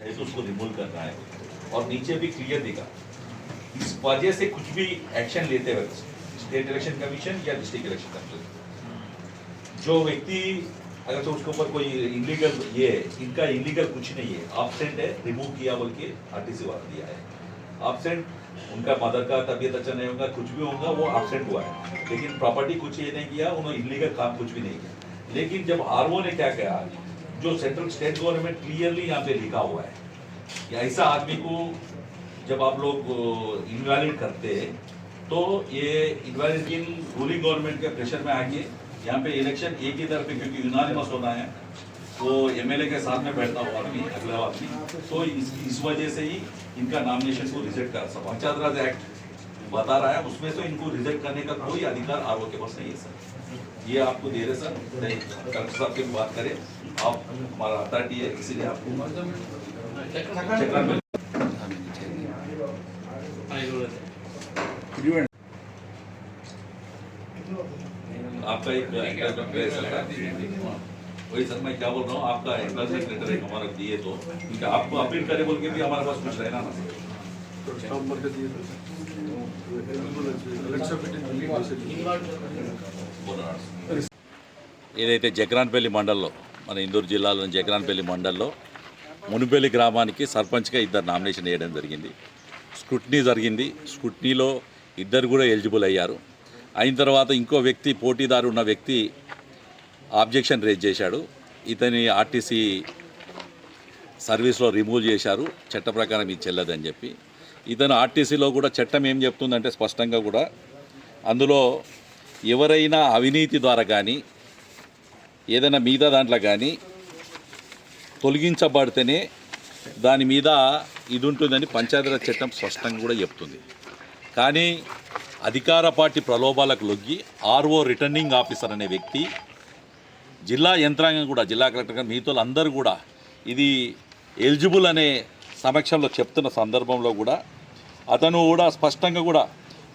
तो उसको रिमूव करना है। और नीचे भी क्लियर देगा इस वजह से कुछ भी एक्शन लेते वक्त स्टेट इलेक्शन कमीशन या डिस्ट्रिक्ट इलेक्शन कमीशन जो व्यक्ति, अगर तो उसके ऊपर कोई इलीगल ये है, इनका इलीगल कुछ नहीं है। absent है रिमूव किया बोल के आरटीसी वाला दिया है। absent, उनका मदर का तबीयत अच्छा नहीं होगा, कुछ भी होगा, वो absent हुआ है। लेकिन प्रॉपर्टी कुछ ये नहीं किया, उन्होंने इलीगल काम कुछ भी नहीं किया। लेकिन जब आरओ ने क्या किया जो सेंट्रल स्टेट गवर्नमेंट क्लियरली यहाँ पे लिखा हुआ है कि ऐसा आदमी को जब आप लोग इनवैलिड करते हैं तो ये इनवैलिड इन रूलिंग गवर्नमेंट के प्रेशर में आएँगे। यहाँ पे इलेक्शन एक ही तरफ़ क्योंकि यूनानिमस होना है तो एमएलए के साथ में बैठता हुआ आदमी, अगला आदमी। तो इस इस वजह से ही इनका नॉमिनेशन को रिजेक्ट कर सकता पंचायत राज एक्ट बता रहा है, उसमें से इनको रिजेक्ट करने का कोई अधिकार आर के पास नहीं है, सर। ये आपको दे रहे सर। नहीं, कलेक्टर साहब की बात करें, आप, हमारा अथॉरिटी है, इसीलिए आपको आपका एक वही सर, मैं क्या बोल रहा हूँ, आपका एक हमारा दिए तो क्योंकि आपको अपील करे बोल के भी हमारे पास कुछ रहना ना ఏదైతే జకరాన్పల్లి మండల్లో మన ఇందూరు జిల్లాలోని జగ్రాన్పల్లి మండల్లో మునుపల్లి గ్రామానికి సర్పంచ్గా ఇద్దరు నామినేషన్ వేయడం జరిగింది. స్క్రూట్నీ జరిగింది. స్క్రూట్నీలో ఇద్దరు కూడా ఎలిజిబుల్ అయ్యారు. అయిన తర్వాత ఇంకో వ్యక్తి పోటీదారు ఉన్న వ్యక్తి ఆబ్జెక్షన్ రేజ్ చేశాడు. ఇతని ఆర్టీసీ సర్వీస్లో రిమూవ్ చేశారు. చట్ట ప్రకారం ఇది చెల్లదని చెప్పి ఇతను ఆర్టీసీలో కూడా చట్టం ఏం చెప్తుందంటే స్పష్టంగా కూడా అందులో ఎవరైనా అవినీతి ద్వారా కానీ ఏదైనా మీద దాంట్లో కానీ తొలగించబడితేనే దాని మీద ఇది ఉంటుందని పంచాయతీరాజ్ చట్టం స్పష్టంగా కూడా చెప్తుంది. కానీ అధికార పార్టీ ప్రలోభాలకు లొగ్గి ఆర్ఓ రిటర్నింగ్ ఆఫీసర్ అనే వ్యక్తి జిల్లా యంత్రాంగం కూడా జిల్లా కలెక్టర్ మిగతా అందరూ కూడా ఇది ఎలిజిబుల్ అనే సమక్షంలో చెప్తున్న సందర్భంలో కూడా అతను కూడా స్పష్టంగా కూడా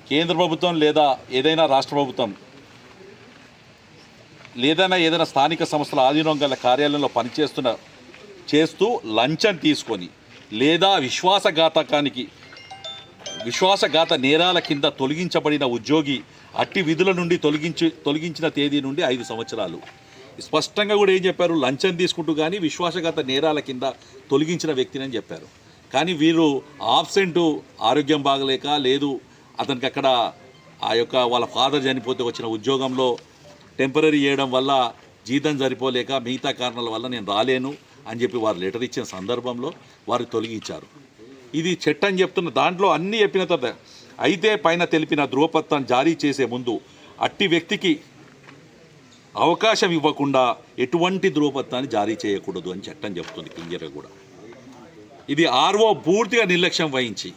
కేంద్ర ప్రభుత్వం లేదా ఏదైనా రాష్ట్ర ప్రభుత్వం లేదైనా ఏదైనా స్థానిక సంస్థల ఆధీనం గల కార్యాలయంలో పనిచేస్తున్న చేస్తూ లంచం తీసుకొని లేదా విశ్వాసఘాతకానికి విశ్వాసఘాత నేరాల కింద తొలగించబడిన ఉద్యోగి అట్టి విధుల నుండి తొలగించి తొలగించిన తేదీ నుండి ఐదు సంవత్సరాలు. స్పష్టంగా కూడా ఏం చెప్పారు? లంచం తీసుకుంటూ కానీ విశ్వాసఘాత నేరాల కింద తొలగించిన వ్యక్తిని అని చెప్పారు. కానీ వీరు ఆబ్సెంట్ ఆరోగ్యం బాగలేక లేదు. అతనికి అక్కడ ఆ యొక్క వాళ్ళ ఫాదర్ చనిపోతే వచ్చిన ఉద్యోగంలో టెంపరీ చేయడం వల్ల జీతం సరిపోలేక మిగతా కారణాల వల్ల నేను రాలేను అని చెప్పి వారు లెటర్ ఇచ్చిన సందర్భంలో వారు తొలగించారు. ఇది చట్టం చెప్తున్న దాంట్లో అన్ని చెప్పిన తర్వాత అయితే పైన తెలిపిన ధృవపత్రం జారీ చేసే ముందు అట్టి వ్యక్తికి అవకాశం ఇవ్వకుండా ఎటువంటి ధృవపత్రాన్ని జారీ చేయకూడదు అని చట్టం చెప్తుంది కింజర కూడా. ఇది ఆర్ఓ పూర్తిగా నిర్లక్ష్యం వహించి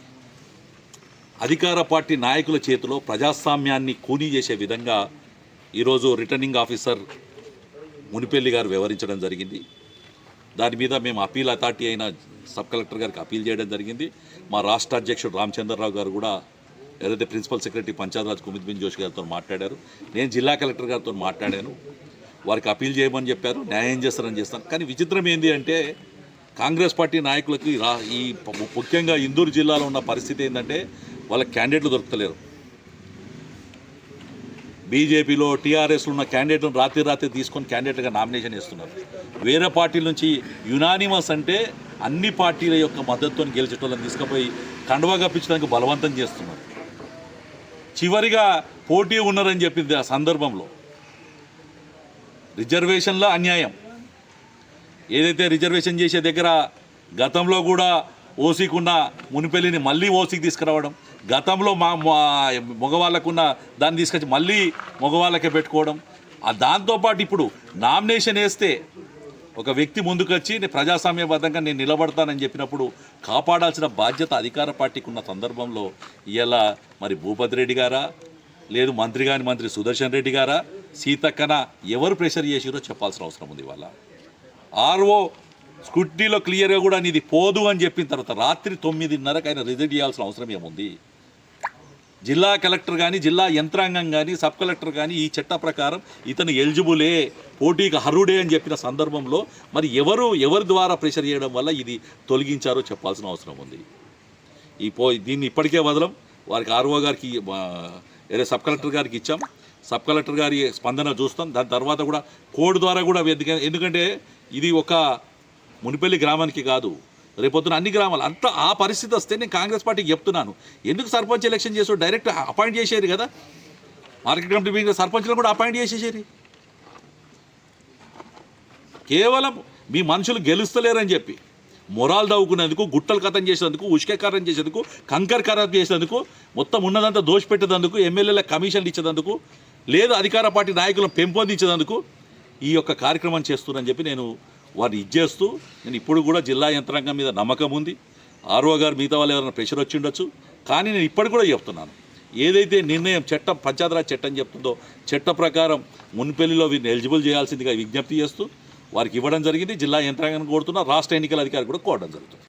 అధికార పార్టీ నాయకుల చేతిలో ప్రజాస్వామ్యాన్ని కూనీ చేసే విధంగా ఈరోజు రిటర్నింగ్ ఆఫీసర్ మునిపెల్లి గారు వివరించడం జరిగింది. దాని మీద మేము అపీల్ అథారిటీ అయిన సబ్ కలెక్టర్ గారికి అపీల్ చేయడం జరిగింది. మా రాష్ట్ర అధ్యక్షుడు రామచంద్రరావు గారు కూడా ఏదైతే principal secretary Panchayati Raj Kumit bin Joshi గారితో మాట్లాడారు నేను జిల్లా కలెక్టర్ గారితో మాట్లాడాను. వారికి అపీల్ చేయమని చెప్పారు న్యాయం చేస్తారని చేస్తాను. కానీ విచిత్రం ఏంటి అంటే కాంగ్రెస్ పార్టీ నాయకులకి రా ఈ ముఖ్యంగా ఇందూరు జిల్లాలో ఉన్న పరిస్థితి ఏంటంటే వాళ్ళకి క్యాండిడేట్లు దొరకలేరు బీజేపీలో టీఆర్ఎస్లో ఉన్న క్యాండిడేట్లను రాత్రి రాత్రి తీసుకొని క్యాండిడేట్గా నామినేషన్ చేస్తున్నారు వేరే పార్టీల నుంచి యునానిమస్ అంటే అన్ని పార్టీల యొక్క మద్దతుతో గెలిచేటోళ్ళని తీసుకుపోయి కండువా కప్పించడానికి బలవంతం చేస్తున్నారు. చివరిగా పోటీ ఉన్నారని చెప్పింది ఆ సందర్భంలో. రిజర్వేషన్లో అన్యాయం. ఏదైతే రిజర్వేషన్ చేసే దగ్గర గతంలో కూడా ఓసీకున్న మునిపల్లిని మళ్ళీ ఓసీకి తీసుకురావడం గతంలో మా మగవాళ్ళకున్న దాన్ని తీసుకొచ్చి మళ్ళీ మగవాళ్ళకే పెట్టుకోవడం దాంతోపాటు ఇప్పుడు నామినేషన్ వేస్తే ఒక వ్యక్తి ముందుకొచ్చి నేను ప్రజాస్వామ్యబద్ధంగా నేను నిలబడతానని చెప్పినప్పుడు కాపాడాల్సిన బాధ్యత అధికార పార్టీకి ఉన్న సందర్భంలో ఇలా మరి భూపతి రెడ్డి గారా? లేదు మంత్రి గాని మంత్రి సుదర్శన్ రెడ్డి గారా? సీతక్కన ఎవరు ప్రెషర్ చేసిరో చెప్పాల్సిన అవసరం ఉంది ఇవాళ. ఆర్ఓ స్కూటీలో క్లియర్గా కూడా నీది పోదు అని చెప్పిన తర్వాత రాత్రి తొమ్మిదిన్నరకు ఆయన రిజైన్ చేయాల్సిన అవసరం ఏముంది? జిల్లా కలెక్టర్ కానీ జిల్లా యంత్రాంగం కానీ సబ్ కలెక్టర్ కానీ ఈ చట్ట ప్రకారం ఇతను ఎలిజిబులే పోటీకి హరుడే అని చెప్పిన సందర్భంలో మరి ఎవరు ఎవరి ద్వారా ప్రెషర్ చేయడం వల్ల ఇది తొలగించారో చెప్పాల్సిన అవసరం ఉంది. ఈ పో దీన్ని ఇప్పటికే వదలం. వారికి ఆర్ఓ గారికి సబ్ కలెక్టర్ గారికి ఇచ్చాం. సబ్ కలెక్టర్ గారి స్పందన చూస్తాం. దాని తర్వాత కూడా కోడ్ ద్వారా కూడా ఎందుక- ఎందుకంటే ఇది ఒక మునిపల్లి గ్రామానికి కాదు. రేపొద్దున అన్ని గ్రామాలు అంత ఆ పరిస్థితి వస్తే నేను కాంగ్రెస్ పార్టీకి చెప్తున్నాను. ఎందుకు సర్పంచ్ ఎలక్షన్ చేసాడు డైరెక్ట్ అపాయింట్ చేసేది కదా. మార్కెట్ కమిటీ మీటింగ్ సర్పంచ్లు కూడా అపాయింట్ చేసేసేది కేవలం మీ మనుషులు గెలుస్తలేరని చెప్పి మొరాలు దవ్వుకునేందుకు గుట్టలు కథం చేసేందుకు ఉష్కకారం చేసేందుకు కంకర్ ఖరాబ్ చేసేందుకు మొత్తం ఉన్నదంతా దోషపెట్టేందుకు ఎమ్మెల్యేల కమిషన్లు ఇచ్చేందుకు లేదు అధికార పార్టీ నాయకులను పెంపొందించినందుకు ఈ యొక్క కార్యక్రమం చేస్తున్నానని చెప్పి నేను వారిని ఇచ్చేస్తూ నేను ఇప్పుడు కూడా జిల్లా యంత్రాంగం మీద నమ్మకం ఉంది. ఆర్ఓ గారు మిగతా వాళ్ళు ఎవరైనా ప్రెషర్ వచ్చి ఉండొచ్చు. కానీ నేను ఇప్పటికి కూడా చెప్తున్నాను. ఏదైతే నిర్ణయం చట్టం పంచాయతీరాజ్ చట్టం చెప్తుందో చట్ట ప్రకారం మున్పెల్లిలో వీరిని ఎలిజిబుల్ చేయాల్సిందిగా విజ్ఞప్తి చేస్తూ వారికి ఇవ్వడం జరిగింది. జిల్లా యంత్రాంగాన్ని కోరుతున్నా రాష్ట్ర ఎన్నికల అధికారి కూడా కోరడం జరుగుతుంది.